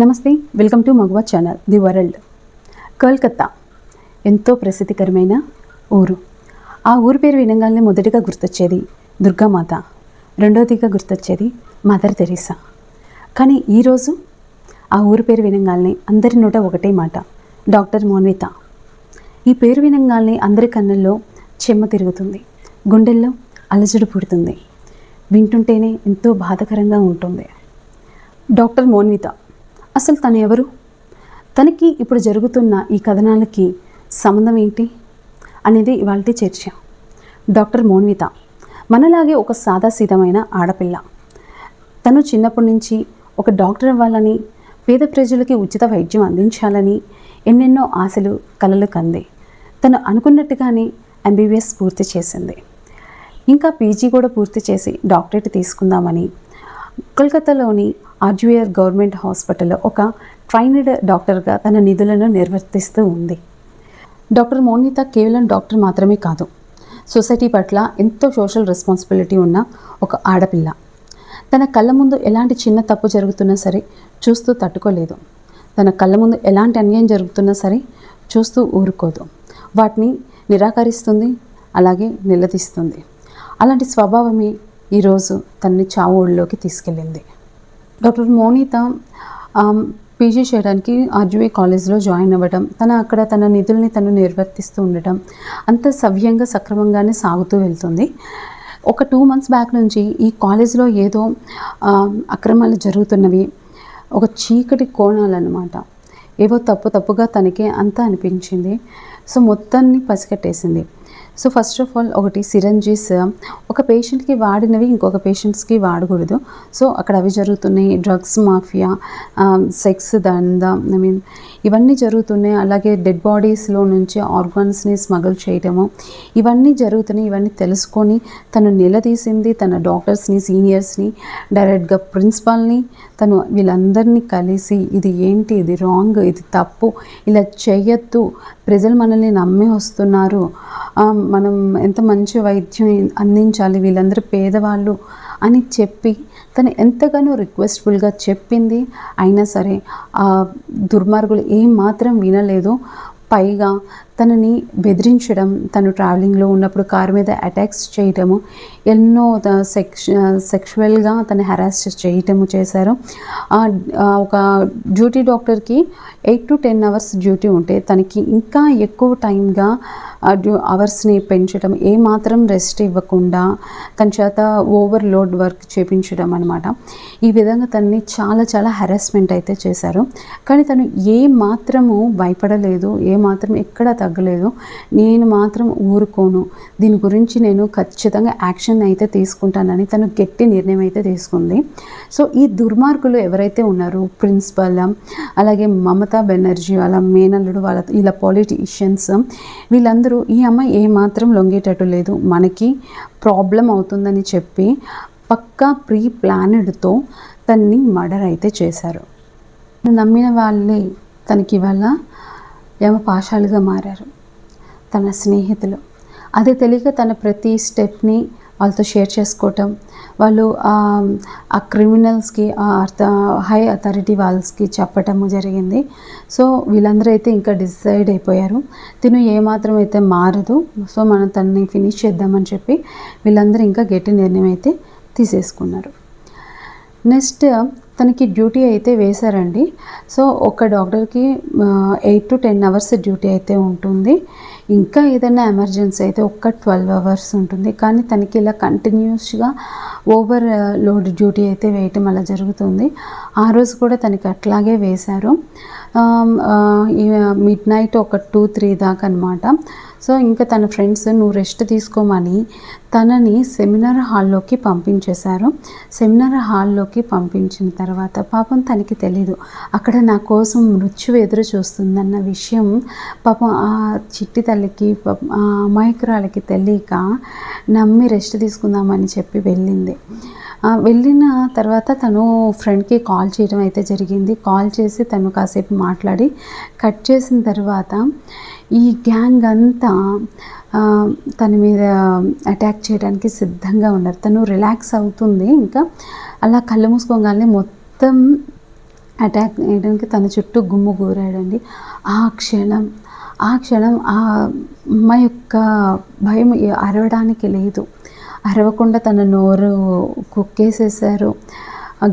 నమస్తే welcome to Maguva channel the world. Kolkata ఎంతో ప్రసిద్ధికరమైన ఊరు. ఆ ఊరు పేరు వినగానే మొదటిగా గుర్తొచ్చేది దుర్గామాత రెండోదిగా గుర్తొచ్చేది మదర్ తెరీసా. కానీ ఈరోజు ఆ ఊరు పేరు వినగానే అందరి నోట ఒకటే మాట డాక్టర్ మోన్విత. ఈ పేరు వినగానే అందరి కన్నుల్లో చెమ్మ తిరుగుతుంది గుండెల్లో అలజడి పుడుతుంది వింటుంటేనే ఎంతో బాధకరంగా ఉంటుంది. డాక్టర్ మోన్విత అసలు తను ఎవరు? తనకి ఇప్పుడు జరుగుతున్న ఈ కథనాలకి సంబంధం ఏంటి? అనేది ఇవాళ చర్చ. డాక్టర్ మోన్విత. మనలాగే ఒక సాదాసీదమైన ఆడపిల్ల. తను చిన్నప్పటి నుంచి ఒక డాక్టర్ అవ్వాలని పేద ప్రజలకి ఉచిత వైద్యం అందించాలని ఎన్నెన్నో ఆశలు కలలు కంది. తను అనుకున్నట్టుగానే ఎంబీబీఎస్ పూర్తి చేసింది. ఇంకా పీజీ కూడా పూర్తి చేసి డాక్టరేట్ తీసుకుందామని కోల్కతాలోని ఆర్జువియర్ గవర్నమెంట్ హాస్పిటల్లో ఒక ట్రైనడ్ డాక్టర్గా తన నిధులను నిర్వర్తిస్తూ ఉంది. డాక్టర్ మోనిత కేవలం డాక్టర్ మాత్రమే కాదు సొసైటీ పట్ల ఎంతో సోషల్ రెస్పాన్సిబిలిటీ ఉన్న ఒక ఆడపిల్ల. తన కళ్ళ ముందు ఎలాంటి చిన్న తప్పు జరుగుతున్నా సరే చూస్తూ తట్టుకోలేదు. తన కళ్ళ ముందు ఎలాంటి అన్యాయం జరుగుతున్నా సరే చూస్తూ ఊరుకోదు. వాటిని నిరాకరిస్తుంది అలాగే నిలదీస్తుంది. అలాంటి స్వభావమే ఈరోజు తనని చావు ఊళ్ళోకి తీసుకెళ్ళింది. డాక్టర్ మోనిత పీజీ చేయడానికి ఆర్జీవీ కాలేజ్లో జాయిన్ అవ్వడం తన అక్కడ తన నిధుల్ని తను నిర్వర్తిస్తూ ఉండటం అంత సవ్యంగా సక్రమంగానే సాగుతూ వెళ్తుంది. ఒక టూ మంత్స్ బ్యాక్ నుంచి ఈ కాలేజ్లో ఏదో అక్రమాలు జరుగుతున్నవి ఒక చీకటి కోణాలన్నమాట. ఏవో తప్పు తప్పుగా తనకే అంతా అనిపించింది. సో మొత్తాన్ని పసిగట్టేసింది. సో ఫస్ట్ ఆఫ్ ఆల్ ఒకటి సిరంజీస్ ఒక పేషెంట్కి వాడినవి ఇంకొక పేషెంట్స్కి వాడకూడదు. సో అక్కడ అవి జరుగుతున్నాయి డ్రగ్స్ మాఫియా సెక్స్ దంద ఐ మీన్ ఇవన్నీ జరుగుతున్నాయి. అలాగే డెడ్ బాడీస్లో నుంచి ఆర్గాన్స్ని స్మగుల్ చేయటము ఇవన్నీ జరుగుతున్నాయి. ఇవన్నీ తెలుసుకొని తను నిలదీసింది తన డాక్టర్స్ని సీనియర్స్ని డైరెక్ట్గా ప్రిన్సిపాల్ని తను వీళ్ళందరినీ కలిసి ఇది ఏంటి ఇది రాంగ్ ఇది తప్పు ఇలా చేయొద్దు ప్రజలు మనల్ని నమ్మి వస్తున్నారు. మనం ఎంత మంచి వైద్యం అందించాలి వీళ్ళందరూ పేదవాళ్ళు అని చెప్పి తను ఎంతగానో రిక్వెస్ట్ఫుల్గా చెప్పింది. అయినా సరే ఆ దుర్మార్గులు ఏం మాత్రం వినలేదు. పైగా తనని బెదిరించడం తను ట్రావెలింగ్లో ఉన్నప్పుడు కారు మీద అటాక్స్ చేయటము ఎన్నో సెక్ష సెక్షువల్గా తను హెరాస్ చేయటము చేశారు. ఒక డ్యూటీ డాక్టర్కి eight to ten hours duty ఉంటే తనకి ఇంకా ఎక్కువ టైంగా ఆ డ్యూ అవర్స్ని పెంచడం ఏమాత్రం రెస్ట్ ఇవ్వకుండా తన చేత ఓవర్లోడ్ వర్క్ చేపించడం అనమాట ఈ విధంగా తనని చాలా చాలా హెరాస్మెంట్ అయితే చేశారు. కానీ తను ఏ మాత్రము భయపడలేదు ఏ మాత్రం ఎక్కడ తగ్గలేదు. నేను మాత్రం ఊరుకోను. దీని గురించి నేను ఖచ్చితంగా యాక్షన్ అయితే తీసుకుంటానని తను గట్టి నిర్ణయం అయితే తీసుకుంది. సో ఈ దుర్మార్గులు ఎవరైతే ఉన్నారో ప్రిన్సిపల్ అలాగే మమతా బెనర్జీ వాళ్ళ మేనల్లుడు వాళ్ళ ఇలా పాలిటీషియన్స్ వీళ్ళందరూ ఈ అమ్మాయి ఏమాత్రం లొంగేటట్టు లేదు. మనకి ప్రాబ్లం అవుతుందని చెప్పి పక్కా ప్రీ ప్లానెడ్తో తన్ని మర్డర్ అయితే చేశారు. నమ్మిన వాళ్ళే తనకి ఇవాళ యమపాశాలుగా మారారు తన స్నేహితులు. అదే తెలియక తన ప్రతి స్టెప్ని వాళ్ళతో షేర్ చేసుకోవటం వాళ్ళు ఆ ఆ క్రిమినల్స్కి ఆ అర్థ హై అథారిటీ వాళ్ళకి చెప్పటము జరిగింది. సో వీళ్ళందరూ అయితే ఇంకా డిసైడ్ అయిపోయారు. తిను ఏమాత్రం అయితే మారదు. సో మనం తనని ఫినిష్ చేద్దామని చెప్పి వీళ్ళందరూ ఇంకా గట్టి నిర్ణయం అయితే తీసేసుకున్నారు. నెక్స్ట్ తనకి డ్యూటీ అయితే వేశారండి. సో ఒక డాక్టర్కి eight to ten hours duty అయితే ఉంటుంది. ఇంకా ఏదైనా ఎమర్జెన్సీ అయితే ఒక్క ట్వెల్వ్ అవర్స్ ఉంటుంది. కానీ తనకి ఇలా కంటిన్యూస్గా ఓవర్ లోడ్ డ్యూటీ అయితే వేయటం అలా జరుగుతుంది. ఆ రోజు కూడా తనకి అట్లాగే వేశారు. మిడ్ నైట్ ఒక టూ త్రీ దాకా అనమాట సో ఇంకా తన ఫ్రెండ్స్ నువ్వు రెస్ట్ తీసుకోమని తనని సెమినార్ హాల్లోకి పంపించేశారు. సెమినార్ హాల్లోకి పంపించిన తర్వాత పాపం తనకి తెలీదు. అక్కడ నా కోసం మృత్యు ఎదురు చూస్తుందన్న విషయం పాపం ఆ చిట్టి తల్లి పాపం అమాయకురాలకి తెలియక నమ్మి రెస్ట్ తీసుకుందామని చెప్పి వెళ్ళింది. వెళ్ళిన తర్వాత తను ఫ్రెండ్కి కాల్ చేయడం అయితే జరిగింది. కాల్ చేసి తను కాసేపు మాట్లాడి కట్ చేసిన తర్వాత ఈ గ్యాంగ్ అంతా తన మీద అటాక్ చేయడానికి సిద్ధంగా ఉన్నారు. తను రిలాక్స్ అవుతుంది ఇంకా. అలా కళ్ళు మూసుకోగానే మొత్తం అటాక్ చేయడానికి తన చుట్టూ గుమ్ము కూరాడండి. ఆ క్షణం ఆ క్షణం ఆ అమ్మ యొక్క భయం అరవడానికి లేదు. అరవకుండా తన నోరు కుక్కేసేసారు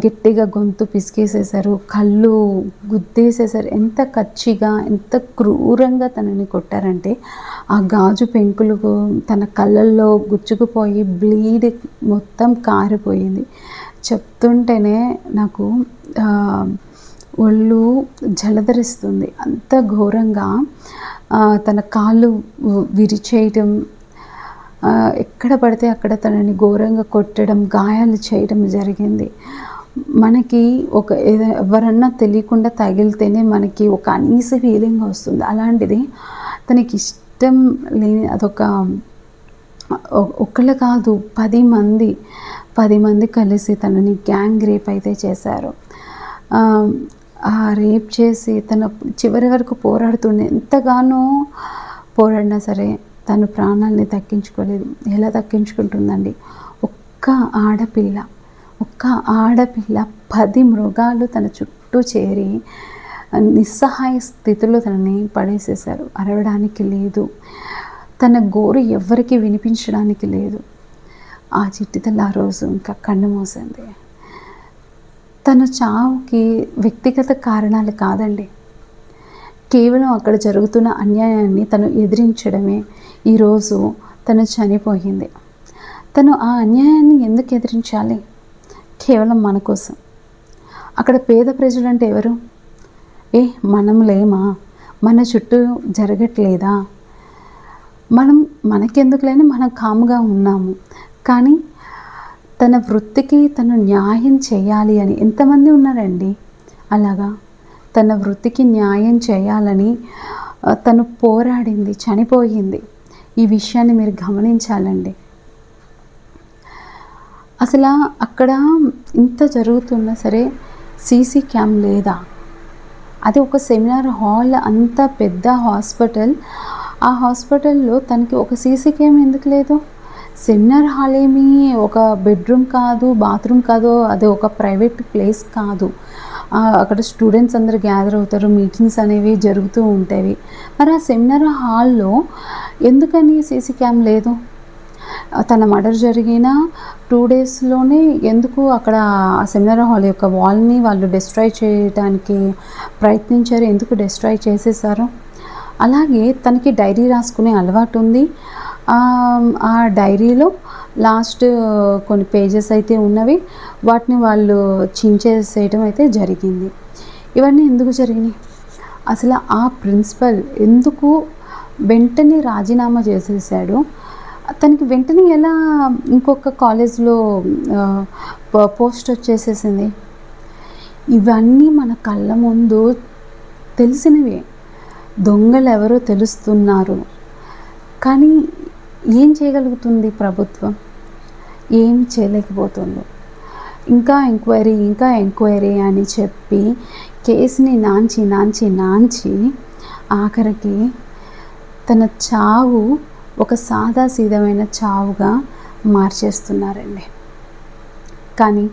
గట్టిగా గొంతు పిసికేసేసారు కళ్ళు గుద్దేసేసారు ఎంత కచ్చిగా ఎంత క్రూరంగా తనని కొట్టారంటే ఆ గాజు పెంకులు తన కళ్ళల్లో గుచ్చుకుపోయి బ్లీడ్ మొత్తం కారిపోయింది. చెప్తుంటేనే నాకు ఒళ్ళు జలధరిస్తుంది. అంత ఘోరంగా తన కాళ్ళు విరిచేయటం ఎక్కడ పడితే అక్కడ తనని ఘోరంగా కొట్టడం గాయాలు చేయడం జరిగింది. మనకి ఒక ఎవరన్నా తెలియకుండా తగిలితేనే మనకి ఒక అనీసీ ఫీలింగ్ వస్తుంది. అలాంటిది తనకి ఇష్టం లేని అదొక ఒక్కళ్ళు కాదు పది మంది పది మంది కలిసి తనని గ్యాంగ్ రేప్ అయితే చేశారు. రేప్ చేసి తన చివరి వరకు పోరాడుతుండే. ఎంతగానో పోరాడినా సరే తను ప్రాణాలని తగ్గించుకోలేదు. ఎలా తగ్గించుకుంటుందండి? ఒక్క ఆడపిల్ల ఒక్క ఆడపిల్ల పది మృగాలు తన చుట్టూ చేరి నిస్సహాయ స్థితిలో తనని పడేసేశారు. అరవడానికి లేదు. తన గోరు ఎవ్వరికీ వినిపించడానికి లేదు. ఆ చిట్టితల్లి ఆ రోజు ఇంకా కన్ను మోసింది. తన చావుకి వ్యక్తిగత కారణాలు కాదండి. కేవలం అక్కడ జరుగుతున్న అన్యాయాన్ని తను ఎదిరించడమే ఈరోజు తను చనిపోయింది. తను ఆ అన్యాయాన్ని ఎందుకు ఎదిరించాలి? కేవలం మన కోసం. అక్కడ పేద ప్రజలు అంటే ఎవరు? ఏ మనం లేమా? మన చుట్టూ జరగట్లేదా? మనం మనకెందుకులేని మనం కాముగా ఉన్నాము. కానీ తన వృత్తికి తను న్యాయం చేయాలి అని ఎంతమంది ఉన్నారండి? అలాగా? తన వృత్తికి న్యాయం చేయాలని తను పోరాడింది చనిపోయింది. ఈ విషయాన్ని మీరు గమనించాలండి. అసలు అక్కడ ఇంత జరుగుతున్నా సరే సీసీ క్యామ్ లేదా? అది ఒక సెమినార్ హాల్ అంత పెద్ద హాస్పిటల్. ఆ హాస్పిటల్లో తనకి ఒక సీసీ క్యామ్ ఎందుకు లేదు? సెమినార్ హాల్ ఏమి ఒక బెడ్రూమ్ కాదు బాత్రూమ్ కాదు అది ఒక ప్రైవేట్ ప్లేస్ కాదు. అక్కడ స్టూడెంట్స్ అందరు గ్యాదర్ అవుతారు మీటింగ్స్ అనేవి జరుగుతూ ఉంటాయి. మరి ఆ సెమినార్ హాల్లో ఎందుకని సీసీ క్యామ్ లేదు? తన మర్డర్ జరిగిన టూ డేస్లోనే ఎందుకు అక్కడ ఆ సెమినార్ హాల్ యొక్క వాల్ని వాళ్ళు డిస్ట్రాయ్ చేయడానికి ప్రయత్నించారు? ఎందుకు డిస్ట్రాయ్ చేసేసారు అలాగే తనకి డైరీ రాసుకునే అలవాటు ఉంది. ఆ, డైరీలో లాస్ట్ కొన్ని పేజెస్ అయితే ఉన్నవి. వాటిని వాళ్ళు చించేసేయటం అయితే జరిగింది. ఇవన్నీ ఎందుకు జరిగినాయి? అసలు ఆ ప్రిన్సిపల్ ఎందుకు వెంటనే రాజీనామా చేసేసాడు తనకి వెంటనే ఎలా ఇంకొక కాలేజ్లో పోస్ట్ వచ్చేసేసింది? ఇవన్నీ మన కళ్ళ ముందు తెలిసినవే. దొంగలు ఎవరో తెలుస్తున్నారు. కానీ ఏం చేయగలుగుతుంది ప్రభుత్వం? ఏం చేయలేకపోతుంది? ఇంకా ఎంక్వైరీ ఇంకా ఎంక్వైరీ అని చెప్పి కేసుని నాంచి నాంచి నాంచి ఆఖరికి తన చావు ఒక సాదా సీదమైన చావుగా మార్చేస్తున్నారండి. కానీ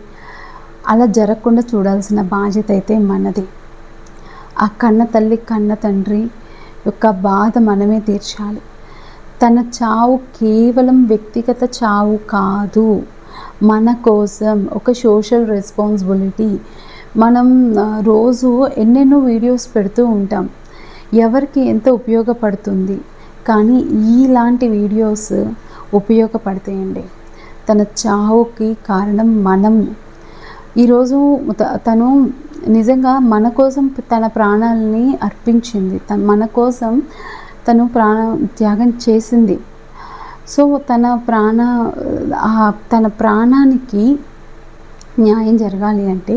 అలా జరగకుండా చూడాల్సిన బాధ్యత అయితే మనది. ఆ కన్న తల్లి కన్న తండ్రి యొక్క బాధ మనమే తీర్చాలి. తన చావు కేవలం వ్యక్తిగత చావు కాదు మన కోసం. ఒక సోషల్ రెస్పాన్సిబిలిటీ మనం రోజు ఎన్నెన్నో వీడియోస్ పెడుతూ ఉంటాం. ఎవరికి ఎంత ఉపయోగపడుతుంది? కానీ ఇలాంటి వీడియోస్ ఉపయోగపడతాయండి. తన చావుకి కారణం మనం. ఈరోజు తను నిజంగా మన కోసం తన ప్రాణాలని అర్పించింది. తన మన కోసం తను ప్రాణ త్యాగం చేసింది. సో తన ప్రాణ తన ప్రాణానికి న్యాయం జరగాలి అంటే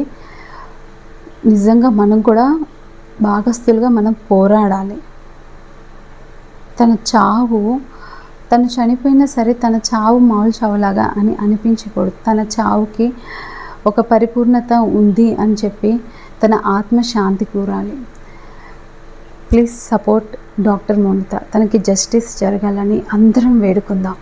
నిజంగా మనం కూడా భాగస్థులుగా మనం పోరాడాలి. తన చావు తను చనిపోయినా సరే తన చావు మామూలు చావులాగా అని అనిపించకూడదు. తన చావుకి ఒక పరిపూర్ణత ఉంది అని చెప్పి తన ఆత్మ శాంతి కూరాలి. Please support doctor Mounitha. తనకి జస్టిస్ జరగాలని అందరం వేడుకుందాం.